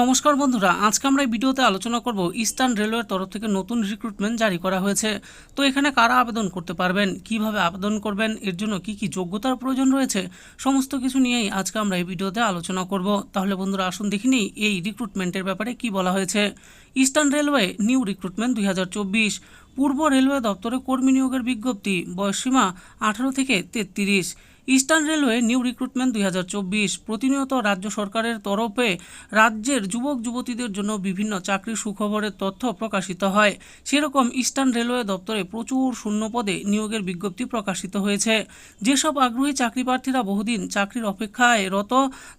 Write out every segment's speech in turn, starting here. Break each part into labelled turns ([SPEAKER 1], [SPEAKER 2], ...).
[SPEAKER 1] নমস্কার বন্ধুরা, আজকে আমরা এই ভিডিওতে আলোচনা করব ইস্টার্ন রেলওয়ের তরফ থেকে নতুন রিক্রুটমেন্ট জারি করা হয়েছে। তো এখানে কারা আবেদন করতে পারবেন, কীভাবে আবেদন করবেন, এর জন্য কি কি যোগ্যতার প্রয়োজন রয়েছে, সমস্ত কিছু নিয়েই আজকে আমরা এই ভিডিওতে আলোচনা করব। তাহলে বন্ধুরা, আসুন দেখিনি এই রিক্রুটমেন্টের ব্যাপারে কি বলা হয়েছে। ইস্টার্ন রেলওয়ে নিউ রিক্রুটমেন্ট দুই হাজার চব্বিশ, পূর্ব রেলওয়ে দপ্তরে কর্মী নিয়োগের বিজ্ঞপ্তি, বয়সসীমা আঠারো থেকে তেত্রিশ। ইস্টার্ন রেলওয়ে নিউ রিক্রুটমেন্ট দুই হাজার চব্বিশ প্রতিনিয়ত রাজ্য সরকারের তরফে রাজ্যের যুবক যুবতীদের জন্য বিভিন্ন চাকরির সুখবরের তথ্য প্রকাশিত হয়। সেরকম ইস্টার্ন রেলওয়ে দপ্তরে প্রচুর শূন্য পদে নিয়োগের বিজ্ঞপ্তি প্রকাশিত হয়েছে। যেসব আগ্রহী চাকরি প্রার্থীরা বহুদিন চাকরির অপেক্ষায় রত,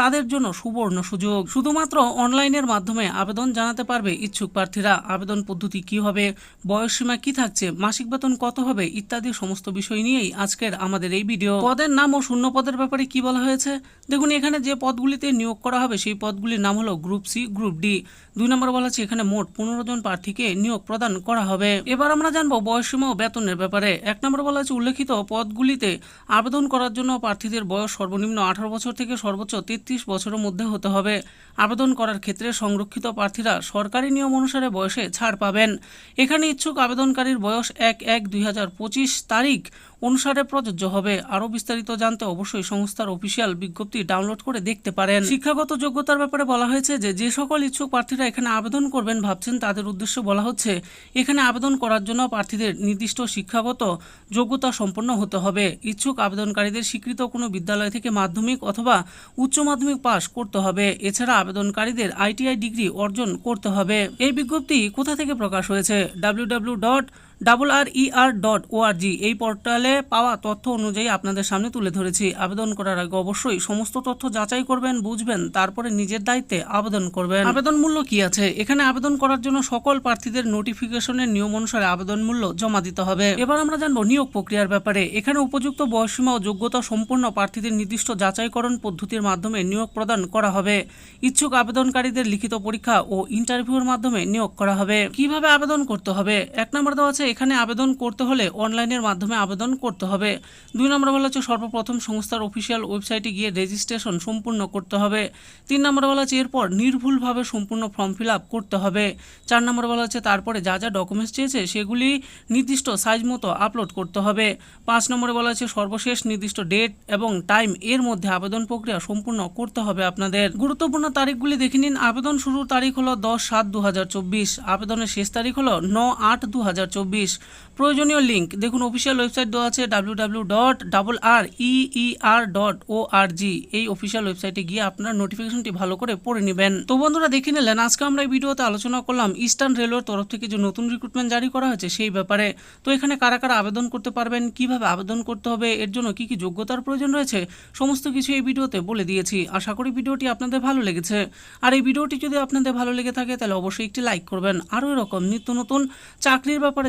[SPEAKER 1] তাদের জন্য সুবর্ণ সুযোগ। শুধুমাত্র অনলাইনের মাধ্যমে আবেদন জানাতে পারবে ইচ্ছুক প্রার্থীরা। আবেদন পদ্ধতি কি হবে বয়সসীমা কি থাকছে, মাসিক বেতন কত হবে ইত্যাদি সমস্ত বিষয় নিয়েই আজকের আমাদের এই ভিডিও। পদের নাম ও শূন্য পদের ব্যাপারে কি বলা হয়েছে? দেখুন, এখানে যে পদগুলিতে নিয়োগ করা হবে, সেই পদগুলির নাম হলো গ্রুপ সি, গ্রুপ ডি। দুই নম্বর বলা আছে এখানে মোট পনেরো জন প্রার্থীকে নিয়োগ প্রদান করা হবে। এবার আমরা জানব বয়সসীমা ও বেতনের ব্যাপারে। এক নম্বর বলা আছে উল্লেখিত পদগুলিতে আবেদন করার জন্য প্রার্থীদের বয়স সর্বনিম্ন আঠারো বছর থেকে সর্বোচ্চ তেত্রিশ বছরের মধ্যে হতে হবে। আবেদন করার ক্ষেত্রে সংরক্ষিত প্রার্থীরা সরকারি নিয়ম অনুসারে বয়সে ছাড় পাবেন। এখানে ইচ্ছুক আবেদনকারীর বয়স এক এক দুই তারিখ অনুসারে প্রযোজ্য হবে। আরও বিস্তারিত জানতে অবশ্যই সংস্থার অফিসিয়াল বিজ্ঞপ্তি ডাউনলোড করে দেখতে পারেন। শিক্ষাগত যোগ্যতার ব্যাপারে বলা হয়েছে যে যে সকল ইচ্ছুক প্রার্থীরা এখানে আবেদন করবেন ভাবছেন, তাদের উদ্দেশ্যে বলা হচ্ছে, এখানে আবেদন করার জন্য প্রার্থীদের নির্দিষ্ট শিক্ষাগত যোগ্যতা সম্পন্ন হতে হবে। ইচ্ছুক আবেদনকারীদের স্বীকৃত কোনো বিদ্যালয় থেকে মাধ্যমিক অথবা উচ্চ মাধ্যমিক পাশ করতে হবে। এছাড়া আবেদনকারীদের আইটিআই ডিগ্রি অর্জন করতে হবে। এই বিজ্ঞপ্তি কোথা থেকে প্রকাশ হয়েছে? W dot double R E R dot ORG এই পোর্টালে পাওয়া তথ্য অনুযায়ী আপনাদের সামনে তুলে ধরেছি। আবেদন করার আগে অবশ্যই সমস্ত তথ্য যাচাই করবেন, বুঝবেন, তারপরে নিজের দায়িত্বে আবেদন করবেন। আবেদন মূল্য কি আছে? এখানে আবেদন করার জন্য সকল প্রার্থীদের নোটিফিকেশনের নিয়ম অনুসারে আবেদন মূল্য জমা দিতে হবে। এবার আমরা জানব নিয়োগ প্রক্রিয়ার ব্যাপারে। এখানে উপযুক্ত বয়সীমা ও যোগ্যতা সম্পন্ন প্রার্থীদের নির্দিষ্ট যাচাইকরণ পদ্ধতির মাধ্যমে নিয়োগ প্রদান করা হবে। ইচ্ছুক আবেদনকারীদের লিখিত পরীক্ষা ও ইন্টারভিউর মাধ্যমে নিয়োগ করা হবে। কীভাবে আবেদন করতে হবে? এক নম্বর দেওয়া আছে এখানে আবেদন করতে হলে অনলাইনের মাধ্যমে আবেদন করতে হবে। দুই নম্বর বলা হচ্ছে সর্বপ্রথম সংস্থার অফিসিয়াল ওয়েবসাইটে গিয়ে রেজিস্ট্রেশন সম্পূর্ণ করতে হবে। তিন নম্বর বলা হচ্ছে এরপর নির্ভুলভাবে সম্পূর্ণ ফর্ম ফিল আপ করতে হবে। চার নম্বর বলা হচ্ছে তারপরে যা যা ডকুমেন্টস চেয়েছে সেগুলি নির্দিষ্ট সাইজ মতো আপলোড করতে হবে। পাঁচ নম্বরে বলা হচ্ছে সর্বশেষ নির্দিষ্ট ডেট এবং টাইম এর মধ্যে আবেদন প্রক্রিয়া সম্পূর্ণ করতে হবে আপনাদের। গুরুত্বপূর্ণ তারিখগুলি দেখে নিন। আবেদন শুরুর তারিখ হলো দশ সাত দু আবেদনের শেষ তারিখ হলো ন আট দু প্রয়োজনীয় লিঙ্ক দেখুন অফিসিয়াল ওয়েবসাইট দেওয়া আছে W W dot double R E E R dot O R G এই অফিসিয়াল ওয়েবসাইটে গিয়ে আপনার নোটিফিকেশনটি ভালো করে পড়ে নেবেন। তো বন্ধুরা দেখে নিলেন, আজকে আমরা এই ভিডিওতে আলোচনা করলাম ইস্টার্ন রেলওয়ের তরফ থেকে যে নতুন রিক্রুটমেন্ট জারি করা হয়েছে সেই ব্যাপারে। তো এখানে কারা কারা আবেদন করতে পারবেন, কীভাবে আবেদন করতে হবে, এর জন্য কি কি যোগ্যতার প্রয়োজন রয়েছে, সমস্ত কিছু এই ভিডিওতে বলে দিয়েছি। আশা করি ভিডিওটি আপনাদের ভালো লেগেছে। আর এই ভিডিওটি যদি আপনাদের ভালো লেগে থাকে, তাহলে অবশ্যই একটি লাইক করবেন। আরও এরকম নিত্য নতুন চাকরির ব্যাপারে